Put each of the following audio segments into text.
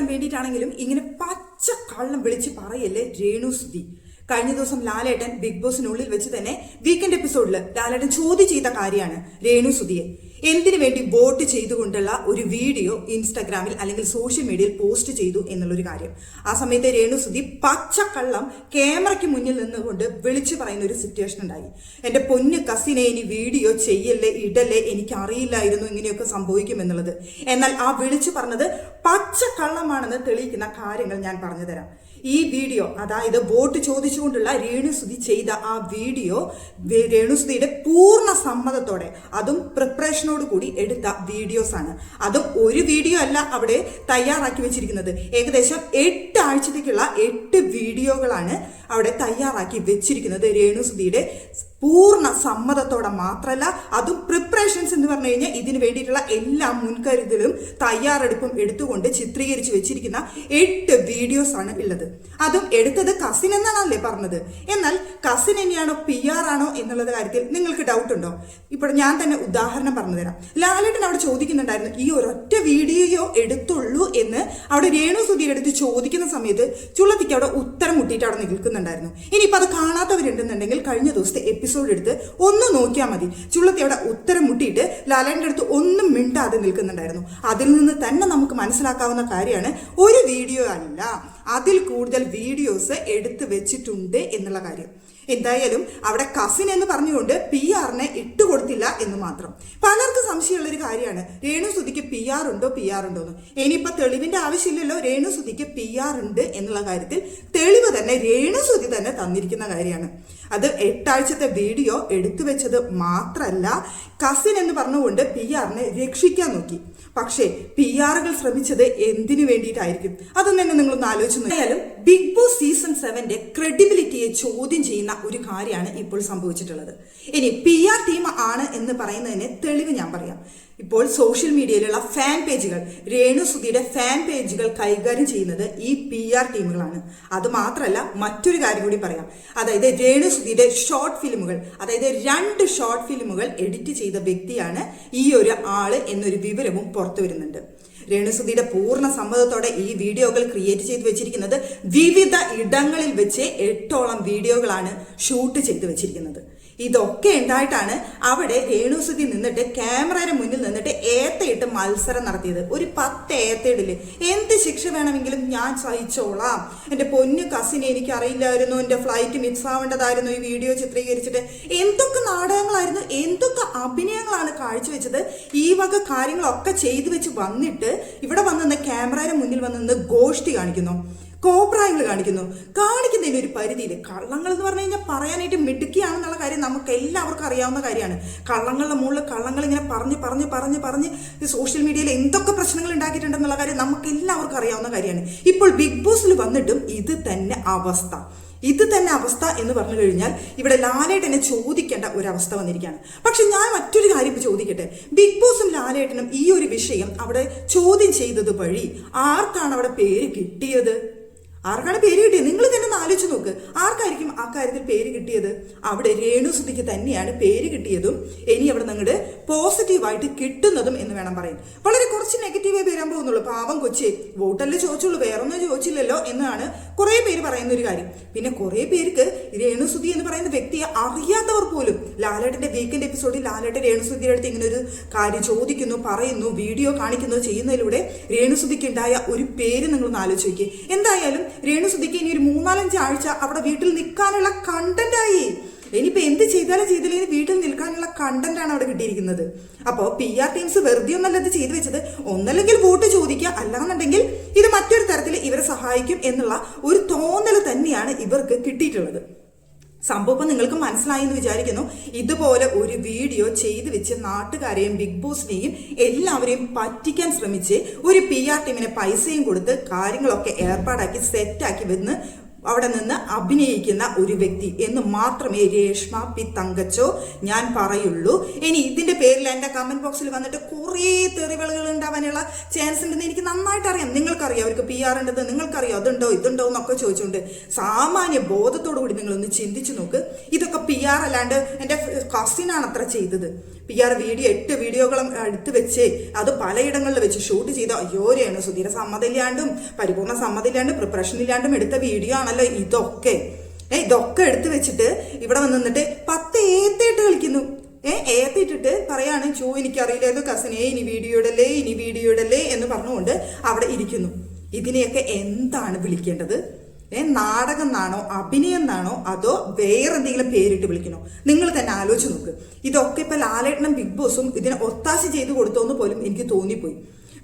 എടുക്കാൻ വേണ്ടിയിട്ടാണെങ്കിലും ഇങ്ങനെ പച്ച കള്ളം വിളിച്ച് പറയല്ലേ രേണു സുധി കഴിഞ്ഞ ദിവസം ലാലേട്ടൻ ബിഗ് ബോസിനുള്ളിൽ വെച്ച് തന്നെ വീക്കെൻഡ് എപ്പിസോഡിൽ ലാലേട്ടൻ ചോദ്യം ചെയ്ത കാര്യമാണ് രേണു സുധിയെ എന്തിനു വേണ്ടി വോട്ട് ചെയ്തുകൊണ്ടുള്ള ഒരു വീഡിയോ ഇൻസ്റ്റാഗ്രാമിൽ അല്ലെങ്കിൽ സോഷ്യൽ മീഡിയയിൽ പോസ്റ്റ് ചെയ്തു എന്നുള്ളൊരു കാര്യം. ആ സമയത്ത് രേണു സുധി പച്ചക്കള്ളം ക്യാമറയ്ക്ക് മുന്നിൽ നിന്നുകൊണ്ട് വിളിച്ചു പറയുന്ന ഒരു സിറ്റുവേഷൻ ഉണ്ടായി. എന്റെ പൊന്നു കസിനെ ഇനി വീഡിയോ ചെയ്യല്ലേ ഇടല്ലേ എനിക്ക് അറിയില്ലായിരുന്നു ഇങ്ങനെയൊക്കെ സംഭവിക്കുമെന്നുള്ളത് എന്നാൽ ആ വിളിച്ചു പറഞ്ഞത് പച്ചക്കള്ളമാണെന്ന് തെളിയിക്കുന്ന കാര്യങ്ങൾ ഞാൻ പറഞ്ഞു തരാം. ഈ വീഡിയോ അതായത് വോട്ട് ചോദിച്ചുകൊണ്ടുള്ള രേണുസുതി ചെയ്ത ആ വീഡിയോ രേണുസുതിയുടെ പൂർണ സമ്മതത്തോടെ അതും പ്രിപ്പറേഷനോട് കൂടി എടുത്ത വീഡിയോസ് ആണ്. അതും ഒരു വീഡിയോ അല്ല അവിടെ തയ്യാറാക്കി വെച്ചിരിക്കുന്നത്. ഏകദേശം എട്ട് ആഴ്ചത്തേക്കുള്ള എട്ട് വീഡിയോകളാണ് അവിടെ തയ്യാറാക്കി വെച്ചിരിക്കുന്നത്. രേണുസുതിയുടെ പൂർണ സമ്മതത്തോടെ മാത്രമല്ല അതും പ്രിപ്പറേഷൻസ് എന്ന് പറഞ്ഞു കഴിഞ്ഞാൽ ഇതിന് വേണ്ടിയിട്ടുള്ള എല്ലാ മുൻകരുതലും തയ്യാറെടുപ്പും എടുത്തുകൊണ്ട് ചിത്രീകരിച്ച് വെച്ചിരിക്കുന്ന എട്ട് വീഡിയോസ് ആണ് ഉള്ളത്. അതും എടുത്തത് കസിൻ എന്നാണല്ലേ പറഞ്ഞത്. എന്നാൽ കസിൻ തന്നെയാണോ പി ആർ ആണോ എന്നുള്ളത് കാര്യത്തിൽ നിങ്ങൾക്ക് ഡൗട്ട് ഉണ്ടോ? ഇപ്പോൾ ഞാൻ തന്നെ ഉദാഹരണം പറഞ്ഞുതരാം ലാലേട്ടൻ അവിടെ ചോദിക്കുന്നുണ്ടായിരുന്നു ഈ ഒരൊറ്റ വീഡിയോയോ എടുത്തുള്ളൂ? എന്ന് അവിടെ രേണു സുധീർ ചോദിക്കുന്ന സമയത്ത് ചുള്ളത്തിക്ക് അവിടെ ഉത്തരം മുട്ടിയിട്ട് അവിടെ നിൽക്കുന്നുണ്ടായിരുന്നു. ഇനിയിപ്പോൾ അത് കാണാത്തവരുണ്ടെന്നുണ്ടെങ്കിൽ കഴിഞ്ഞ ദിവസത്തെ എപ്പിസോഡ് എടുത്ത് ഒന്ന് നോക്കിയാൽ മതി. ചുള്ളത്തി അവിടെ ഉത്തരം മുട്ടിയിട്ട് ലാലേന്റെ അടുത്ത് ഒന്നും മിണ്ടാതെ നിൽക്കുന്നുണ്ടായിരുന്നു. അതിൽ നിന്ന് തന്നെ നമുക്ക് മനസ്സിലാക്കാവുന്ന കാര്യമാണ് ഒരു വീഡിയോ അല്ല. അതിൽ കൂടുതൽ വീഡിയോസ് എടുത്തു വെച്ചിട്ടുണ്ട് എന്നുള്ള കാര്യം. എന്തായാലും അവിടെ കസിൻ എന്ന് പറഞ്ഞുകൊണ്ട് പി ആറിനെ ഇട്ടുകൊടുത്തില്ല എന്ന് മാത്രം. പലർക്കും സംശയമുള്ള ഒരു കാര്യമാണ്. രേണു സുധിക്ക് പി ആർ ഉണ്ടോ? പി ആർ ഉണ്ടോ എന്ന്. ഇനിയിപ്പോൾ തെളിവിന്റെ ആവശ്യമില്ലല്ലോ. രേണു സുധിക്ക് പി ആർ ഉണ്ട് എന്നുള്ള കാര്യത്തിൽ തെളിവ് തന്നെ രേണു സുധി തന്നെ തന്നിരിക്കുന്ന കാര്യമാണ്. അത് എട്ടാഴ്ചത്തെ വീഡിയോ എടുത്തു വെച്ചത് മാത്രമല്ല കസിൻ എന്ന് പറഞ്ഞുകൊണ്ട് പി ആറിനെ രക്ഷിക്കാൻ നോക്കി. പക്ഷേ പി ആറുകൾ ശ്രമിച്ചത് എന്തിനു വേണ്ടിയിട്ടായിരിക്കും? അതൊന്നും തന്നെ നിങ്ങളൊന്ന് ആലോചിച്ചു നോക്കിയാലും ബിഗ് ബോസ് സീസൺ സെവന്റെ ക്രെഡിബിലിറ്റിയെ ചോദ്യം ചെയ്യുന്ന ഒരു കാര്യമാണ് ഇപ്പോൾ സംഭവിച്ചിട്ടുള്ളത്. ഇനി പി ആർ ടീം ആണ് എന്ന് പറയുന്നതിന് തെളിവ് ഞാൻ പറയാം. ഇപ്പോൾ സോഷ്യൽ മീഡിയയിലുള്ള ഫാൻ പേജുകൾ രേണു സുധിയുടെ ഫാൻ പേജുകൾ കൈകാര്യം ചെയ്യുന്നത് ഈ പി ആർ ടീമുകളാണ് അത് മാത്രമല്ല മറ്റൊരു കാര്യം കൂടി പറയാം. അതായത് രേണു സുധിയുടെ ഷോർട്ട് ഫിലിമുകൾ അതായത് രണ്ട് ഷോർട്ട് ഫിലിമുകൾ എഡിറ്റ് ചെയ്ത വ്യക്തിയാണ് ഈ ഒരു ആൾ എന്നൊരു വിവരവും പുറത്തു വരുന്നുണ്ട് രേണുസുധിയുടെ പൂർണ സമ്മതത്തോടെ ഈ വീഡിയോകൾ ക്രിയേറ്റ് ചെയ്ത് വെച്ചിരിക്കുന്നത് വിവിധ ഇടങ്ങളിൽ വെച്ച് എട്ടോളം വീഡിയോകളാണ് ഷൂട്ട് ചെയ്ത് വെച്ചിരിക്കുന്നത്. ഇതൊക്കെ ഉണ്ടായിട്ടാണ് അവിടെ രേണുസുധി നിന്നിട്ട് ക്യാമറയുടെ മുന്നിൽ നിന്നിട്ട് ഏത്തയിട്ട് മത്സരം നടത്തിയത്. ഒരു പത്ത് ഏത്തയിടിൽ എന്ത് ശിക്ഷ വേണമെങ്കിലും ഞാൻ സഹിച്ചോളാം. എന്റെ പൊന്ന് കസിനെ എനിക്ക് അറിയില്ലായിരുന്നു എന്റെ ഫ്ലൈറ്റ് മിസ് ആവേണ്ടതായിരുന്നു ഈ വീഡിയോ ചിത്രീകരിച്ചിട്ട്. എന്തൊക്കെ നാടകങ്ങളായിരുന്നു? എന്തൊക്കെ അഭിനയങ്ങളാണ് കാഴ്ചവെച്ചത്? ഈ വക കാര്യങ്ങളൊക്കെ ചെയ്തു വെച്ച് വന്നിട്ട് ഇവിടെ വന്ന് ക്യാമറയുടെ മുന്നിൽ വന്ന് ഗോഷ്ടി കാണിക്കുന്നു. കോപ്രായങ്ങൾ കാണിക്കുന്നു. കാണിക്കുന്നതിന്റെ ഒരു പരിധിയിൽ കള്ളങ്ങൾ എന്ന് പറഞ്ഞു കഴിഞ്ഞാൽ പറയാനായിട്ട് മിടുക്കിയാണെന്നുള്ള കാര്യം നമുക്ക് എല്ലാവർക്കും അറിയാവുന്ന കാര്യമാണ്. കള്ളങ്ങളുടെ മുകളിൽ കള്ളങ്ങൾ ഇങ്ങനെ പറഞ്ഞ് പറഞ്ഞ് പറഞ്ഞ് പറഞ്ഞ് സോഷ്യൽ മീഡിയയിൽ എന്തൊക്കെ പ്രശ്നങ്ങൾ ഉണ്ടാക്കിയിട്ടുണ്ടെന്നുള്ള കാര്യം നമുക്ക് എല്ലാവർക്കും അറിയാവുന്ന കാര്യമാണ്. ഇപ്പോൾ ബിഗ് ബോസിൽ വന്നിട്ടും ഇത് തന്നെ അവസ്ഥ. ഇത് തന്നെ അവസ്ഥ എന്ന് പറഞ്ഞു കഴിഞ്ഞാൽ ഇവിടെ ലാലേട്ടനെ ചോദിക്കേണ്ട ഒരു അവസ്ഥ വന്നിരിക്കുകയാണ്. പക്ഷെ ഞാൻ മറ്റൊരു കാര്യം ചോദിക്കട്ടെ? ബിഗ് ബോസും ലാലേട്ടനും ഈ ഒരു വിഷയം അവിടെ ചോദ്യം ചെയ്തത് വഴി ആർക്കാണ് അവിടെ പേര് കിട്ടിയത്? ആർക്കാണ് പേര് കിട്ടിയത്? നിങ്ങൾ തന്നെ ഒന്ന് ആലോചിച്ച് നോക്ക്. ആർക്കായിരിക്കും ആ കാര്യത്തിൽ പേര് കിട്ടിയത്? അവിടെ രേണുസുതിക്ക് തന്നെയാണ് പേര് കിട്ടിയതും ഇനി അവിടെ നിങ്ങളുടെ പോസിറ്റീവായിട്ട് കിട്ടുന്നതും എന്ന് വേണം പറയാൻ. വളരെ കുറച്ച് നെഗറ്റീവേ വരാൻ പോകുന്നുള്ളൂ. പാവം കൊച്ചി വോട്ടല്ലേ ചോദിച്ചുള്ളൂ വേറൊന്നും ചോദിച്ചില്ലല്ലോ എന്നാണ് കുറേ പേര് പറയുന്ന ഒരു കാര്യം. പിന്നെ കുറേ പേർക്ക് രേണുസുതി എന്ന് പറയുന്ന വ്യക്തിയെ അറിയാത്തവർ പോലും ലാലേട്ടന്റെ വീക്കെൻഡ് എപ്പിസോഡിൽ ലാലേട്ടൻ രേണുസുതിയുടെ അടുത്ത് ഇങ്ങനെ ഒരു കാര്യം ചോദിക്കുന്നു പറയുന്നു വീഡിയോ കാണിക്കുന്നു ചെയ്യുന്നതിലൂടെ രേണുസുതിക്ക് ഉണ്ടായ ഒരു പേര് നിങ്ങളൊന്ന് ആലോചിക്കുക എന്തായാലും രേണുസുതിക്ക് ഇനി ഒരു മൂന്നാലഞ്ച് ആഴ്ച അവിടെ വീട്ടിൽ നിൽക്കാനുള്ള കണ്ടന്റ് ഇനിയിപ്പോ എന്ത് വീട്ടിൽ നിൽക്കാനുള്ള കണ്ടന്റ് ആണ് അവിടെ കിട്ടിയിരിക്കുന്നത്. അപ്പോൾ പി ആർ ടീംസ് വെറുതെ ഒന്നല്ല ഇത് ചെയ്തു വെച്ചത്. ഒന്നല്ലെങ്കിൽ വോട്ട് ചോദിക്കുക. അല്ലാന്നുണ്ടെങ്കിൽ ഇത് മറ്റൊരു തരത്തിൽ ഇവരെ സഹായിക്കും എന്നുള്ള ഒരു തോന്നൽ തന്നെയാണ് ഇവർക്ക് കിട്ടിയിട്ടുള്ളത്. സംഭവം നിങ്ങൾക്ക് മനസ്സിലായി എന്ന് വിചാരിക്കുന്നു. ഇതുപോലെ ഒരു വീഡിയോ ചെയ്ത് വെച്ച് നാട്ടുകാരെയും ബിഗ് ബോസിനെയും എല്ലാവരെയും പറ്റിക്കാൻ ശ്രമിച്ച് ഒരു പി ആർ ടീമിന് പൈസയും കൊടുത്ത് കാര്യങ്ങളൊക്കെ ഏർപ്പാടാക്കി സെറ്റാക്കി വന്ന് അവിടെ നിന്ന് അഭിനയിക്കുന്ന ഒരു വ്യക്തി എന്ന് മാത്രമേ രേഷ്മ പി തങ്കച്ചോ ഞാൻ പറയുള്ളൂ. ഇനി ഇതിന്റെ പേരിൽ എന്റെ കമന്റ് ബോക്സിൽ വന്നിട്ട് കുറേ തെറിവളുകൾ ഉണ്ടാവാനുള്ള ചാൻസ് ഉണ്ടെന്ന് എനിക്ക് നന്നായിട്ട് അറിയാം. നിങ്ങൾക്ക് നിങ്ങൾക്കറിയാം അവർക്ക് പി ആർ ഉണ്ടെന്ന് നിങ്ങൾക്കറിയാം. അതുണ്ടോ ഇതുണ്ടോ എന്നൊക്കെ ചോദിച്ചുകൊണ്ട് സാമാന്യ ബോധത്തോടു കൂടി നിങ്ങളൊന്ന് ചിന്തിച്ചു നോക്ക്. ഇതൊക്കെ പി ആർ അല്ലാണ്ട് എന്റെ കസിനാണ് അത്ര ചെയ്തത്. പി ആർ വീഡിയോ എട്ട് വീഡിയോകളും എടുത്ത് വെച്ച് അത് പലയിടങ്ങളിൽ വെച്ച് ഷൂട്ട് ചെയ്ത അയ്യോരെയാണ് സുധീര സമ്മതമില്ലാണ്ടും പരിപൂർണ സമ്മതമില്ലാണ്ടും പ്രിപ്പറേഷൻ ഇല്ലാണ്ടും എടുത്ത വീഡിയോ ആണല്ലോ ഇതൊക്കെ. ഏ ഇതൊക്കെ എടുത്തു വെച്ചിട്ട് ഇവിടെ വന്ന് നിന്നിട്ട് പത്ത് ഏത്തേട്ട് കളിക്കുന്നു. ഏ ഏത്തിട്ടിട്ട് പറയാണ് ചോ എനിക്കറിയില്ലായിരുന്നു കസിനെ ഇനി വീഡിയോ ഇടല്ലേ ഇനി വീഡിയോ ഇടല്ലേ എന്ന് പറഞ്ഞുകൊണ്ട് അവിടെ ഇരിക്കുന്നു. ഇതിനെയൊക്കെ എന്താണ് വിളിക്കേണ്ടത്? ഏ നാടകം എന്നാണോ അഭിനയം എന്നാണോ അതോ വേറെ എന്തെങ്കിലും പേരിട്ട് വിളിക്കണോ? നിങ്ങൾ തന്നെ ആലോചിച്ച് നോക്ക്. ഇതൊക്കെ ഇപ്പൊ ലാലേട്ടനും ബിഗ് ബോസും ഇതിനെ ഒത്താശ ചെയ്ത് കൊടുത്തോന്ന് പോലും എനിക്ക് തോന്നിപ്പോയി.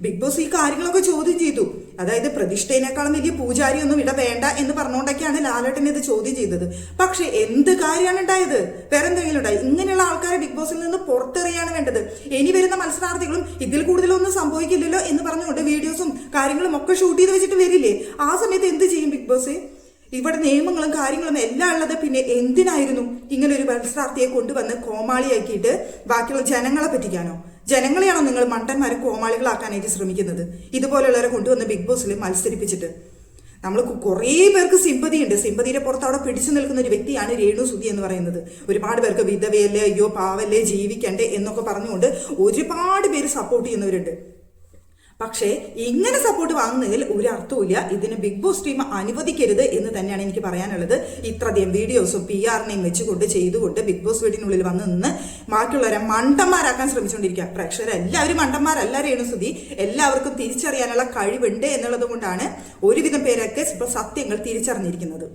ബിഗ് ബോസ് ഈ കാര്യങ്ങളൊക്കെ ചോദ്യം ചെയ്തു. അതായത് പ്രതിഷ്ഠേനേക്കാളും വലിയ പൂജാരി ഒന്നും ഇട വേണ്ട എന്ന് പറഞ്ഞുകൊണ്ടൊക്കെയാണ് ലാലേട്ടൻ ഇത് ചോദ്യം ചെയ്തത്. പക്ഷെ എന്ത് കാര്യമാണ് ഉണ്ടായത്? വേറെ എന്തെങ്കിലും ഉണ്ടായി? ഇങ്ങനെയുള്ള ആൾക്കാരെ ബിഗ് ബോസിൽ നിന്ന് പുറത്തെറിയാണ് വേണ്ടത്. ഇനി വരുന്ന മത്സരാർത്ഥികളും ഇതിൽ കൂടുതലൊന്നും സംഭവിക്കില്ലല്ലോ എന്ന് പറഞ്ഞുകൊണ്ട് വീഡിയോസും കാര്യങ്ങളും ഒക്കെ ഷൂട്ട് ചെയ്ത് വെച്ചിട്ട് വരില്ലേ? ആ സമയത്ത് എന്ത് ചെയ്യും ബിഗ് ബോസ് ഇവിടെ നിയമങ്ങളും കാര്യങ്ങളും എല്ലാം ഉള്ളത് പിന്നെ എന്തിനായിരുന്നു ഇങ്ങനെ ഒരു മത്സരാർത്ഥിയെ കൊണ്ടുവന്ന് കോമാളിയാക്കിയിട്ട് ബാക്കിയുള്ള ജനങ്ങളെ പറ്റിക്കാനോ? ജനങ്ങളെയാണോ നിങ്ങൾ മണ്ടന്മാരെ കോമാളികളാക്കാനായിട്ട് ശ്രമിക്കുന്നത്? ഇതുപോലെയുള്ളവരെ കൊണ്ടുവന്ന് ബിഗ് ബോസിൽ മത്സരിപ്പിച്ചിട്ട്. നമ്മൾ കുറേ പേർക്ക് സിമ്പതി ഉണ്ട്. സിമ്പതിയുടെ പുറത്ത് അവിടെ പിടിച്ചു നിൽക്കുന്ന ഒരു വ്യക്തിയാണ് രേണു സുധി എന്ന് പറയുന്നത്. ഒരുപാട് പേർക്ക് വിധവയല്ലേ അയ്യോ പാവല്ലേ ജീവിക്കണ്ടേ എന്നൊക്കെ പറഞ്ഞുകൊണ്ട് ഒരുപാട് പേര് സപ്പോർട്ട് ചെയ്യുന്നവരുണ്ട്. പക്ഷേ ഇങ്ങനെ സപ്പോർട്ട് വാങ്ങുന്നതിൽ ഒരു അർത്ഥവുമില്ല. ഇതിന് ബിഗ് ബോസ് ടീം അനുവദിക്കരുത് എന്ന് തന്നെയാണ് എനിക്ക് പറയാനുള്ളത്. ഇത്രയധികം വീഡിയോസും പി ആറിനെയും വെച്ചുകൊണ്ട് ചെയ്തുകൊണ്ട് ബിഗ് ബോസ് വീടിനുള്ളിൽ വന്ന് നിന്ന് ബാക്കിയുള്ളവരെ മണ്ടന്മാരാക്കാൻ ശ്രമിച്ചുകൊണ്ടിരിക്കുക പ്രേക്ഷകരെല്ലാവരും മണ്ടന്മാരല്ല രേണുസുതി എല്ലാവർക്കും തിരിച്ചറിയാനുള്ള കഴിവുണ്ട് എന്നുള്ളത് കൊണ്ടാണ് ഒരുവിധം പേരൊക്കെ സത്യങ്ങൾ തിരിച്ചറിഞ്ഞിരിക്കുന്നത്.